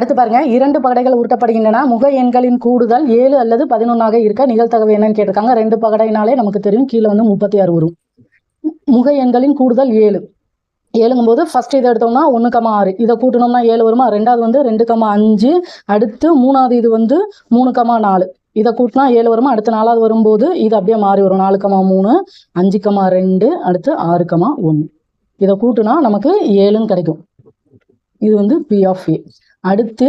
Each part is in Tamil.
அடுத்து பாருங்க இரண்டு பகடைகள் உருட்டப்படுகின்றன. முக எண்களின் கூடுதல் ஏழு அல்லது பதினொன்னாக இருக்க நிகழ்த்தகவு என்னன்னு கேட்டிருக்காங்க. ரெண்டு பகடைனாலே நமக்கு தெரியும் கீழே வந்து முப்பத்தி ஆறு வரும். முக எண்களின் கூடுதல் ஏழு. ஏழுங்கும்போது ஃபர்ஸ்ட் இதை எடுத்தோம்னா ஒன்று கமா ஆறு. இதை கூட்டணும்னா ஏழு வருமா? ரெண்டாவது வந்து ரெண்டு கமா அஞ்சு. அடுத்து மூணாவது இது வந்து மூணு கமா நாலு. இதை கூட்டினா ஏழு வருமா? அடுத்து நாலாவது வரும்போது இது அப்படியே மாறி வரும். நாலு கமா மூணு அஞ்சு கமா ரெண்டு அடுத்து ஆறு கமா ஒன்று இதை கூட்டினா நமக்கு ஏழுன்னு கிடைக்கும். இது வந்து பி ஆஃப் ஏ அடுத்து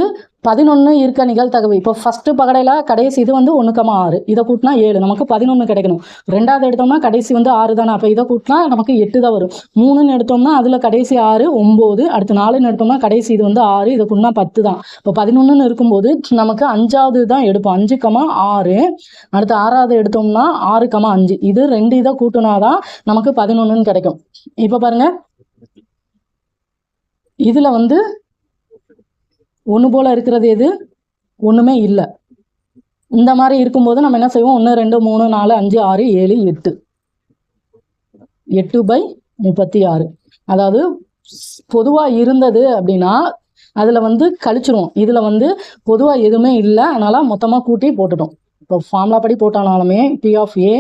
பதினொன்று இருக்க நிகழ்த்தகவு இப்போ ஃபஸ்ட்டு பகடையில் கடைசி இது வந்து ஒன்று ஆறு. இதை கூட்டினா ஏழு. நமக்கு பதினொன்று கிடைக்கணும். ரெண்டாவது எடுத்தோம்னா கடைசி வந்து ஆறு தானே. அப்போ இதை கூட்டினா நமக்கு எட்டு தான் வரும். மூணுன்னு எடுத்தோம்னா அதில் கடைசி ஆறு ஒம்பது அடுத்து நாலுன்னு எடுத்தோம்னா கடைசி இது வந்து ஆறு. இதை கூட்டினா பத்து தான். இப்போ பதினொன்றுன்னு இருக்கும்போது நமக்கு அஞ்சாவது தான் எடுப்போம். அஞ்சு கமா ஆறு. அடுத்து ஆறாவது எடுத்தோம்னா ஆறு கமா அஞ்சு. இது ரெண்டு இதை கூட்டினாதான் நமக்கு பதினொன்றுன்னு கிடைக்கும். இப்போ பாருங்க. இதில் வந்து ஒன்று போல் இருக்கிறது எது? ஒன்றுமே இல்லை. இந்த மாதிரி இருக்கும்போது நம்ம என்ன செய்வோம்? ஒன்று ரெண்டு மூணு நாலு அஞ்சு ஆறு ஏழு எட்டு. எட்டு பை முப்பத்தி ஆறு அதாவது பொதுவாக இருந்தது அப்படின்னா அதில் வந்து கழிச்சிருவோம். இதில் வந்து பொதுவாக எதுவுமே இல்லை. அதனால் மொத்தமாக கூட்டி போட்டுட்டோம். இப்போ ஃபார்முலா படி போட்டானாலுமே B of A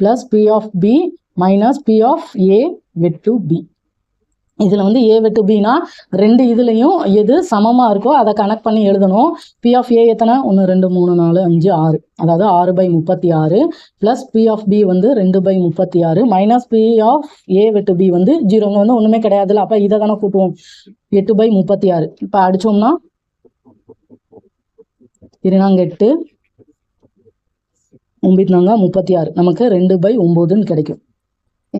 plus B of B minus B of A வெட்டு பி இதில் வந்து ஏ வெட்டு பினா ரெண்டு இதுலேயும் எது சமமாக இருக்கோ அதை கனெக்ட் பண்ணி எழுதணும். பி ஆஃப் ஏ எத்தனை? ஒன்று ரெண்டு மூணு நாலு அஞ்சு ஆறு. அதாவது ஆறு பை முப்பத்தி ஆறு ப்ளஸ் பி ஆஃப் பி வந்து ரெண்டு பை முப்பத்தி ஆறு மைனஸ் பி ஆஃப் ஏ வெட்டு பி வந்து ஜீரோங்க வந்து ஒன்றுமே கிடையாதுல்ல. அப்போ இதை தானே கூட்டுவோம். எட்டு பை முப்பத்தி ஆறு இப்போ அடித்தோம்னா இருநாங்கெட்டு ஒம்பத்தி நாங்க முப்பத்தி ஆறு நமக்கு ரெண்டு பை ஒம்போதுன்னு கிடைக்கும்.